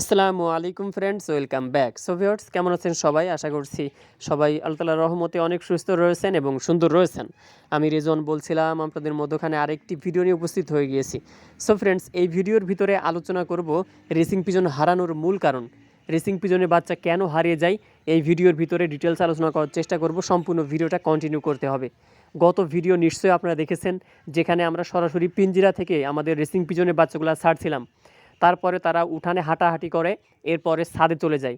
আসসালামু আলাইকুম friends welcome back so viewers কেমন আছেন সবাই? আশা করছি সবাই আল্লাহ রহমতে অনেক সুস্থ রয়েছেন এবং সুন্দর রয়েছেন। আমি রেজন বলছিলাম, আপনাদের মধ্যখানে আরেকটি ভিডিও নিয়ে উপস্থিত হয়ে গিয়েছি। সো ফ্রেন্ডস এই ভিডিওর ভিতরে আলোচনা করব রেসিং পিজন হারানোর মূল কারণ। রেসিং পিজনের বাচ্চা কেন হারিয়ে যায়, এই ভিডিওর ভিতরে ডিটেলস আলোচনা করার চেষ্টা করব, সম্পূর্ণ ভিডিওটা কন্টিনিউ করতে হবে। গত ভিডিও নিশ্চয়ই আপনারা দেখেছেন, যেখানে আমরা সরাসরি পিঞ্জিরা থেকে আমাদের রেসিং পিজনের বাচ্চাগুলো ছাড়ছিলাম। তারপরে তারা উঠানে হাঁটাহাঁটি করে, এরপরে ছাদে চলে যায়।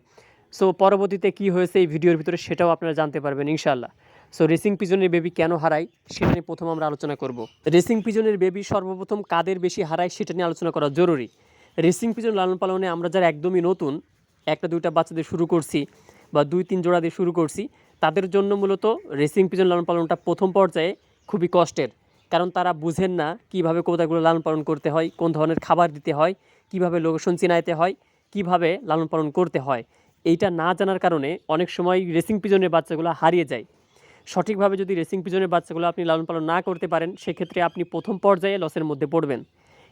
সো পরবর্তীতে কি হয়েছে এই ভিডিওর ভিতরে সেটাও আপনারা জানতে পারবেন ইনশাল্লাহ সো রেসিং পিজনের বেবি কেন হারায়, সেটা নিয়ে প্রথম আমরা আলোচনা করব। রেসিং পিজনের বেবি সর্বপ্রথম কাদের বেশি হারায়, সেটা নিয়ে আলোচনা করা জরুরি। রেসিং পিজন লালন পালনে আমরা যারা একদমই নতুন, একটা দুইটা বাচ্চাদের শুরু করছি বা দুই তিন জোড়া দিয়ে শুরু করছি, তাদের জন্য মূলত রেসিং পিজন লালন পালনটা প্রথম পর্যায়ে খুবই কষ্টের। কারণ তারা বুঝেন না কীভাবে কবুতরগুলো লালন পালন করতে হয়, কোন ধরনের খাবার দিতে হয়, কীভাবে লোকেশন চিনাইতে হয়, কীভাবে লালন পালন করতে হয়। এইটা না জানার কারণে অনেক সময় রেসিং পিজনের বাচ্চাগুলো হারিয়ে যায়। সঠিকভাবে যদি রেসিং পিজনের বাচ্চাগুলো আপনি লালন পালন না করতে পারেন, সেক্ষেত্রে আপনি প্রথম পর্যায়ে লসের মধ্যে পড়বেন।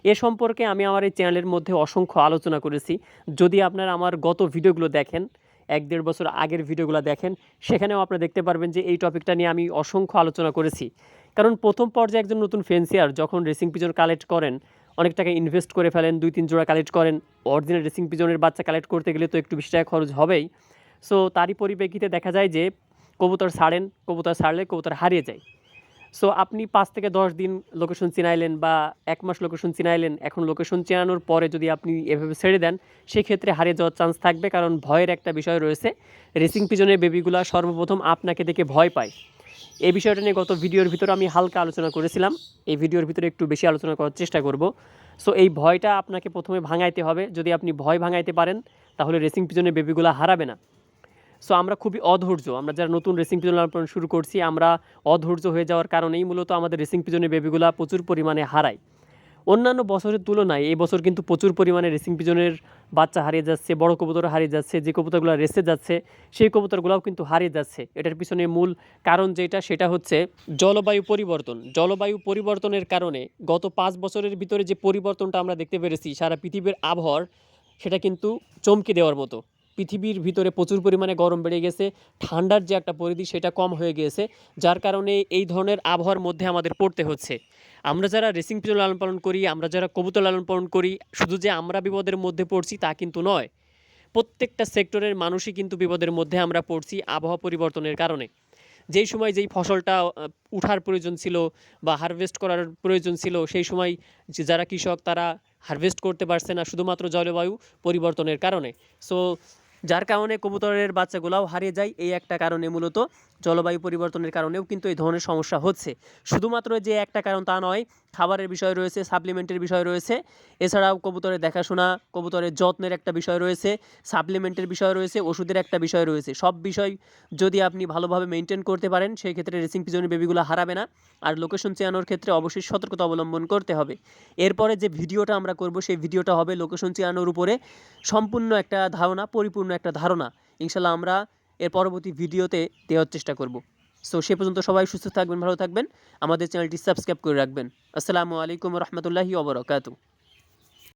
এ সম্পর্কে আমি আমার এই চ্যানেলের মধ্যে অসংখ্য আলোচনা করেছি। যদি আপনারা আমার গত ভিডিওগুলো দেখেন এক দেড় বছর আগের ভিডিওগুলো দেখেন, সেখানেও আপনারা দেখতে পারবেন যে এই টপিকটা নিয়ে আমি অসংখ্য আলোচনা করেছি। কারণ প্রথম পর্যায়ে একজন নতুন ফেন্সিয়ার যখন রেসিং পিজন কালেক্ট করেন, অনেক টাকা ইনভেস্ট করে ফেলেন, দুই তিন জোড়া কালেক্ট করেন অরিজিনাল রেসিং পিজনের বাচ্চা কালেক্ট করতে গেলে তো একটু বেশি টাকা খরচ হবেই। সো তারই পরিপ্রেক্ষিতে দেখা যায় যে কবুতর সারেন কবুতর সারলে কবুতর হারিয়ে যায়। সো আপনি পাঁচ থেকে দশ দিন লোকেশন চিনাইলেন বা এক মাস লোকেশন চিনাইলেন, এখন লোকেশন চেনানোর পরে যদি আপনি এভাবে ছেড়ে দেন, সেক্ষেত্রে হারিয়ে যাওয়ার চান্স থাকবে কারণ ভয়ের একটা বিষয় রয়েছে। রেসিং পিজনের বেবিগুলো সর্বপ্রথম আপনাকে দেখে ভয় পায়। এই বিষয়টা নিয়ে গত ভিডিওর ভিতরে আমি হালকা আলোচনা করেছিলাম। এই ভিডিওর ভিতরে একটু বেশি আলোচনা করার চেষ্টা করব। সো এই ভয়টা আপনাকে প্রথমে ভাঙাইতে হবে। যদি আপনি ভয় ভাঙাইতে পারেন, তাহলে রেসিং পিজনের বেবিগুলো হারাবে না। সো আমরা খুবই অধৈর্য। আমরা যারা নতুন রেসিং পিজন লালন শুরু করছি, আমরা অধৈর্য হয়ে যাওয়ার কারণেই মূলত আমাদের রেসিং পিজনের বেবিগুলা প্রচুর পরিমাণে হারায়। অন্যান্য বছরের তুলনায় এই বছর কিন্তু প্রচুর পরিমাণে রেসিং পিজনের বাচ্চা হারিয়ে যাচ্ছে, বড় কবুতর হারিয়ে যাচ্ছে, যে কবুতরগুলো রেসে যাচ্ছে, সেই কবুতরগুলোও কিন্তু হারিয়ে যাচ্ছে। এটার পিছনে মূল কারণ যেটা, সেটা হচ্ছে জলবায়ু পরিবর্তন। জলবায়ু পরিবর্তনের কারণে গত পাঁচ বছরের ভিতরে যে পরিবর্তনটা আমরা দেখতে পেরেছি, সারা পৃথিবীর আবহাওয়ার, সেটা কিন্তু চমকে দেওয়ার মতো। পৃথিবীর ভিতরে প্রচুর পরিমাণে গরম বেড়ে গেছে, ঠান্ডার যে একটা পরিধি সেটা কম হয়ে গিয়েছে, যার কারণে এই ধরনের আবহাওয়ার মধ্যে আমাদের পড়তে হচ্ছে। আমরা যারা রেসিং পিজন লালন পালন করি, আমরা যারা কবুতর লালন পালন করি, শুধু যে আমরা বিপদের মধ্যে পড়ছি তা কিন্তু নয়। প্রত্যেকটা সেক্টরের মানুষই কিন্তু বিপদের মধ্যে আমরা পড়ছি আবহাওয়া পরিবর্তনের কারণে। যেই সময় যেই ফসলটা উঠার প্রয়োজন ছিল বা হারভেস্ট করার প্রয়োজন ছিল, সেই সময় যারা কৃষক তারা হারভেস্ট করতে পারছে না, শুধুমাত্র জলবায়ু পরিবর্তনের কারণে। সো যার কারণে কবুতরের বাচ্চাগুলাও হারিয়ে যায়। এই একটা কারণে মূলত জলবায়ু পরিবর্তনের কারণেও কিন্তু এই ধরনের সমস্যা হচ্ছে। শুধুমাত্র যে একটা কারণ তা নয়, খাবারের বিষয় রয়েছে সাপ্লিমেন্টের বিষয় রয়েছে। এছাড়াও কবুতরের দেখাশোনা, কবুতরের যত্নের একটা বিষয় রয়েছে সাপ্লিমেন্টের বিষয় রয়েছে, ওষুধের একটা বিষয় রয়েছে। সব বিষয় যদি আপনি ভালোভাবে মেনটেন করতে পারেন সেই ক্ষেত্রে রেসিং পিজনের বেবিগুলো হারাবে না। আর লোকেশন চেয়ানোর ক্ষেত্রে অবশ্যই সতর্কতা অবলম্বন করতে হবে। এরপরে যে ভিডিওটা আমরা করব, সেই ভিডিওটা হবে লোকেশন চেয়ানোর উপরে সম্পূর্ণ একটা ধারণা, পরিপূর্ণ একটা ধারণা। ইনশাল্লাহ আমরা এর পরবর্তী ভিডিওতে দেওয়ার চেষ্টা করব। সো সে পর্যন্ত সবাই সুস্থ থাকবেন, ভালো থাকবেন। আমাদের চ্যানেলটি সাবস্ক্রাইব করে রাখবেন। আসসালামু আলাইকুম রহমতুল্লাহি ওবরাকাতু